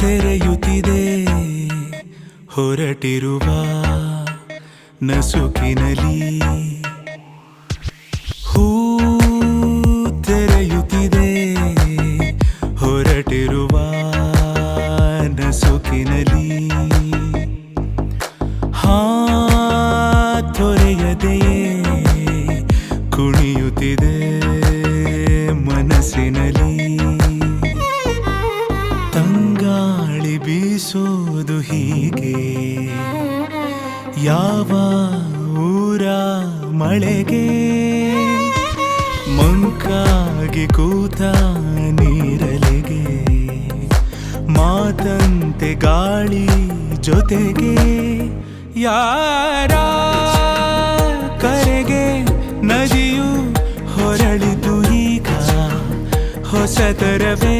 ತೆರೆಯುತ್ತಿದೆ. ಹೊರಟಿರುವ ನಸುಕಿನಲಿ ಹೂ ತೆರೆಯುತ್ತಿದೆ. ಹೊರಟಿರುವ ನಸುಕಿನಲಿ ಹಾ ತೊರೆಯದೆಯೇ. ಕುಣಿಯುತ್ತಿದೆ. ಬೀಸೋದು ಹೀಗೆ. ಯಾವ ಊರ ಮಳೆಗೆ? ಮಂಕಾಗಿ ಕೂತ ನೀರಲೆಗೆ. ಮಾತಂತೆ ಗಾಳಿ ಜೊತೆಗೆ. ಯಾರ ಕರೆಗೆ ನದಿಯು ಹೊರಳಿತು ಈಗ? ಹೊಸತರವೇ